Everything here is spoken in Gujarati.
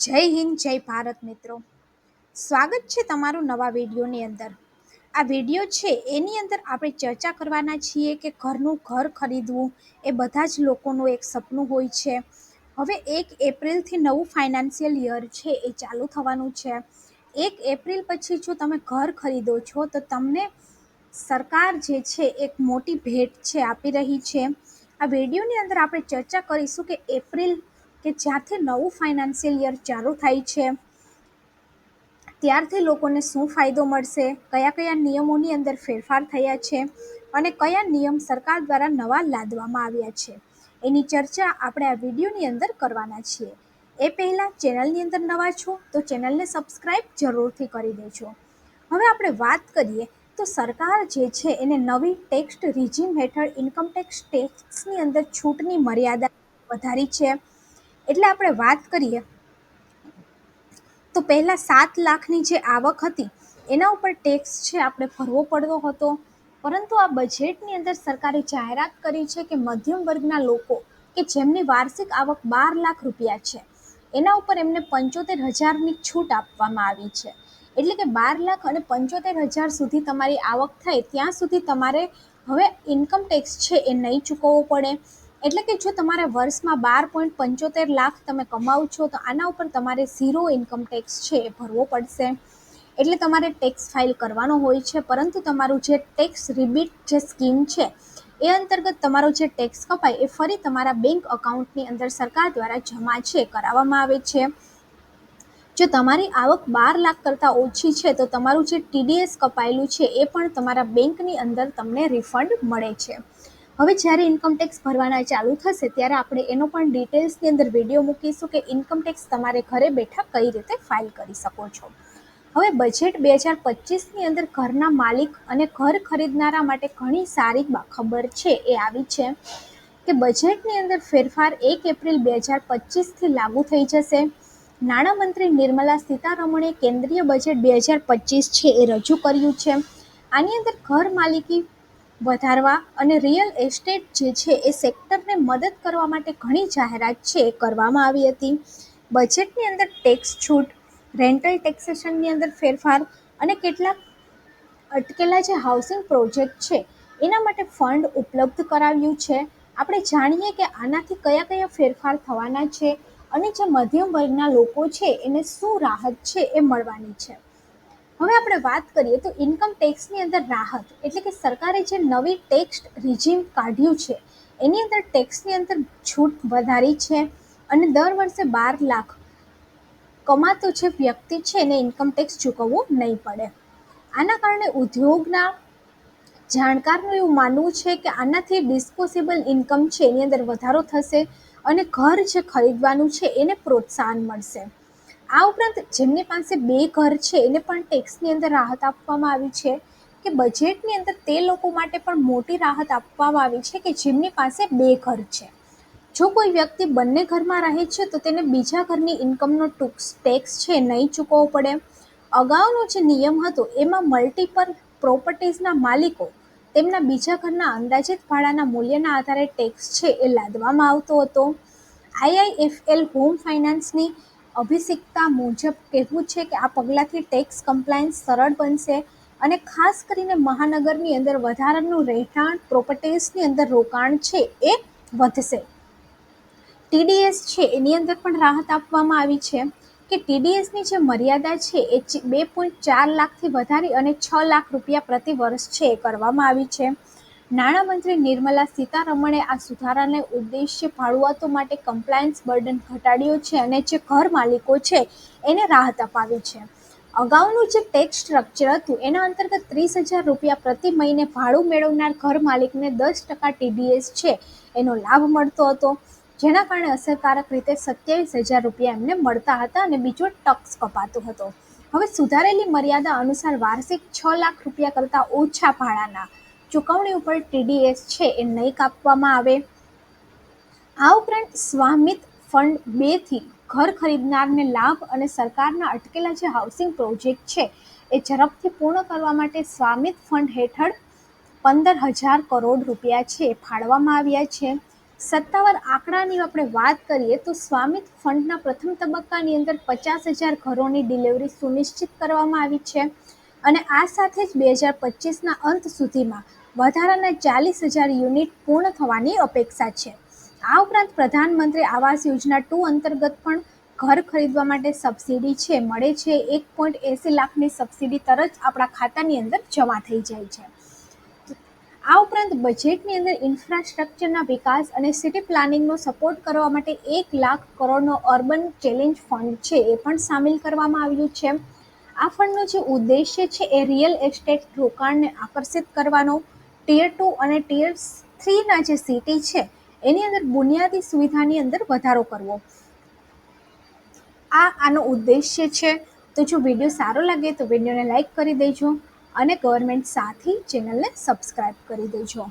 જય હિન્દ, જય ભારત મિત્રો. સ્વાગત છે તમારું નવા વિડીયોની અંદર. આ વીડિયો છે, એની અંદર આપણે ચર્ચા કરવાના છીએ કે ઘરનું ઘર ખરીદવું એ બધા જ લોકોનું એક સપનું હોય છે. હવે એક એપ્રિલથી નવું ફાઇનાન્શિયલ યર છે, એ ચાલુ થવાનું છે. એક એપ્રિલ પછી જો તમે ઘર ખરીદો છો, તો તમને સરકાર જે છે, એક મોટી ભેટ છે, આપી રહી છે. આ વિડીયોની અંદર આપણે ચર્ચા કરીશું કે એપ્રિલ કે જ્યારથી નવું ફાઇનાન્શિયલ યર ચાલુ થાય છે, ત્યારથી લોકોને શું ફાયદો મળશે, કયા કયા નિયમોની અંદર ફેરફાર થયા છે અને કયા નિયમ સરકાર દ્વારા નવા લાદવામાં આવ્યા છે. એની ચર્ચા આપણે આ વિડીયોની અંદર કરવાના છીએ. એ પહેલાં ચેનલની અંદર નવા છો તો ચેનલને સબસ્ક્રાઈબ જરૂરથી કરી દેજો. હવે આપણે વાત કરીએ તો સરકાર જે છે એને નવી ટેક્સ રિજીમ હેઠળ ઇન્કમ ટેક્સ ટેક્સની અંદર છૂટની મર્યાદા વધારી છે. એટલે આપણે વાત કરીએ, તો પહેલાં સાત લાખની જે આવક હતી, એના ઉપર ટેક્સ છે આપણે ભરવો પડતો હતો. પરંતુ આ બજેટની અંદર સરકારે જાહેરાત કરી છે કે મધ્યમ વર્ગના લોકો કે જેમની વાર્ષિક આવક બાર લાખ રૂપિયા છે, એના ઉપર એમને પંચોતેર હજારની છૂટ આપવામાં આવી છે. એટલે કે બાર લાખ અને પંચોતેર હજાર સુધી તમારી આવક થાય, ત્યાં સુધી તમારે હવે ઇન્કમ ટેક્સ છે એ નહીં ચૂકવવો પડે. એટલે કે જો તમારે વર્ષમાં બાર પોઈન્ટ પંચોતેર લાખ તમે કમાવ છો, તો આના ઉપર તમારે ઝીરો ઇન્કમ ટેક્સ છે એ ભરવો પડશે. એટલે તમારે ટેક્સ ફાઇલ કરવાનો હોય છે, પરંતુ તમારું જે ટેક્સ રિબીટ જે સ્કીમ છે, એ અંતર્ગત તમારો જે ટેક્સ કપાય, એ ફરી તમારા બેંક અકાઉન્ટની અંદર સરકાર દ્વારા જમા છે, કરાવવામાં આવે છે. જો તમારી આવક બાર લાખ કરતાં ઓછી છે, તો તમારું જે ટીડીએસ કપાયેલું છે, એ પણ તમારા બેંકની અંદર તમને રિફંડ મળે છે. હવે જ્યારે ઇન્કમટેક્સ ભરવાના ચાલુ થશે, ત્યારે આપણે એનો પણ ડિટેલ્સની અંદર વીડિયો મૂકીશું કે ઇન્કમટેક્સ તમારે ઘરે બેઠા કઈ રીતે ફાઇલ કરી શકો છો. હવે બજેટ બે હજાર પચીસની અંદર ઘરના માલિક અને ઘર ખરીદનારા માટે ઘણી સારી ખબર છે, એ આવી છે કે બજેટની અંદર ફેરફાર એક એપ્રિલ બે હજાર પચીસથી લાગુ થઈ જશે. નાણામંત્રી નિર્મલા સીતારમણે કેન્દ્રીય બજેટ બે હજાર પચીસ છે એ રજૂ કર્યું છે. આની અંદર ઘર માલિકી વધારવા અને રિયલ એસ્ટેટ જે છે એ સેક્ટરને મદદ કરવા માટે ઘણી જાહેરાત છે એ કરવામાં આવી હતી. બજેટની અંદર ટેક્સ છૂટ રેન્ટલ ટેક્સેશનની અંદર ફેરફાર અને કેટલાક અટકેલા જે હાઉસિંગ પ્રોજેક્ટ છે, એના માટે ફંડ ઉપલબ્ધ કરાવ્યું છે. આપણે જાણીએ કે આનાથી કયા કયા ફેરફાર થવાના છે અને જે મધ્યમ વર્ગના લોકો છે એને શું રાહત છે એ મળવાની છે. હવે આપણે વાત કરીએ તો ઇન્કમ ટેક્સની અંદર રાહત, એટલે કે સરકારે જે નવી ટેક્સ રિજીમ કાઢ્યું છે, એની અંદર ટેક્સની અંદર છૂટ વધારી છે અને દર વર્ષે બાર લાખ કમાતો જે વ્યક્તિ છે એને ઇન્કમ ટેક્સ ચૂકવવો નહીં પડે. આના કારણે ઉદ્યોગના જાણકારનું એવું માનવું છે કે આનાથી ડિસ્પોઝેબલ ઇન્કમ છે, એની અંદર વધારો થશે અને ઘર જે ખરીદવાનું છે એને પ્રોત્સાહન મળશે. આ ઉપરાંત જેમની પાસે બે ઘર છે, એને પણ ટેક્સની અંદર રાહત આપવામાં આવી છે કે બજેટની અંદર તે લોકો માટે પણ મોટી રાહત આપવામાં આવી છે કે જેમની પાસે બે ઘર છે. જો કોઈ વ્યક્તિ બંને ઘરમાં રહે છે, તો તેને બીજા ઘરની ઇન્કમનો ટેક્સ છે નહીં ચૂકવવો પડે. અગાઉનો જે નિયમ હતો, એમાં મલ્ટીપલ પ્રોપર્ટીઝના માલિકો તેમના બીજા ઘરના અંદાજિત ભાડાના મૂલ્યના આધારે ટેક્સ છે એ લાદવામાં આવતો હતો. આઈઆઈએફએલ હોમ ફાઇનાન્સની અભિષેકતા મુજબ કહેવું છે કે આ પગલાંથી ટેક્સ કમ્પ્લાયન્સ સરળ બનશે અને ખાસ કરીને મહાનગરની અંદર વધારાનું રહેઠાણ પ્રોપર્ટીઝની અંદર રોકાણ છે એ વધશે. ટીડીએસ છે એની અંદર પણ રાહત આપવામાં આવી છે કે ટીડીએસની જે મર્યાદા છે એ બે પોઈન્ટ ચાર લાખથી વધારી અને છ લાખ રૂપિયા પ્રતિ વર્ષ છે એ કરવામાં આવી છે. નાણામંત્રી નિર્મલા સીતારમણે આ સુધારાને ઉદ્દેશ્ય ભાડુઆતો માટે કમ્પ્લાયન્સ બર્ડન ઘટાડ્યો છે અને જે ઘર માલિકો છે, એને રાહત અપાવી છે. અગાઉનું જે ટેક્સ સ્ટ્રક્ચર હતું, એના અંતર્ગત ત્રીસ હજાર રૂપિયા પ્રતિ મહિને ભાડું મેળવનાર ઘર માલિકને દસ ટકા ટીડીએસ છે, એનો લાભ મળતો હતો. જેના કારણે અસરકારક રીતે સત્યાવીસ હજાર રૂપિયા એમને મળતા હતા અને બીજો ટક્સ કપાતો હતો. હવે સુધારેલી મર્યાદા અનુસાર વાર્ષિક છ લાખ રૂપિયા કરતાં ઓછા ભાડાના ચૂકવણી ઉપર ટીડીએસ છે એ નહીં કાપવામાં આવે. આ ઉપરાંત સ્વામિત ફંડ બેથી ઘર ખરીદનારને લાભ અને સરકારના અટકેલા જે હાઉસિંગ પ્રોજેક્ટ છે એ ઝડપથી પૂર્ણ કરવા માટે સ્વામિત ફંડ હેઠળ પંદર હજાર કરોડ રૂપિયા છે ફાળવામાં આવ્યા છે. સત્તાવાર આંકડાની આપણે વાત કરીએ તો સ્વામિત ફંડના પ્રથમ તબક્કાની અંદર પચાસ હજાર ઘરોની ડિલિવરી સુનિશ્ચિત કરવામાં આવી છે અને આ સાથે જ બે હજાર પચીસના અંત સુધીમાં વધારાના ચાલીસ હજાર યુનિટ પૂર્ણ થવાની અપેક્ષા છે. આ ઉપરાંત પ્રધાનમંત્રી આવાસ યોજના ટુ અંતર્ગત પણ ઘર ખરીદવા માટે સબસિડી છે. મળે છે એક પોઈન્ટ એંસી લાખની સબસિડી તરત આપણા ખાતાની અંદર જમા થઈ જાય છે. આ ઉપરાંત બજેટની અંદર ઇન્ફ્રાસ્ટ્રક્ચરના વિકાસ અને સિટી પ્લાનિંગનો સપોર્ટ કરવા માટે એક લાખ કરોડનો અર્બન ચેલેન્જ ફંડ છે એ પણ સામેલ કરવામાં આવ્યું છે. આ ફંડનો જે ઉદ્દેશ્ય છે એ રિયલ એસ્ટેટ રોકાણને આકર્ષિત કરવાનો ટીયર ટુ અને ટીયર થ્રીના જે સિટી છે, એની અંદર બુનિયાદી સુવિધાની અંદર વધારો કરવો. આ આનો ઉદ્દેશ્ય છે. તો જો વીડિયો સારો લાગે તો વિડીયોને લાઈક કરી દેજો અને ગવર્મેન્ટ સાથી ચેનલને સબસ્ક્રાઈબ કરી દેજો.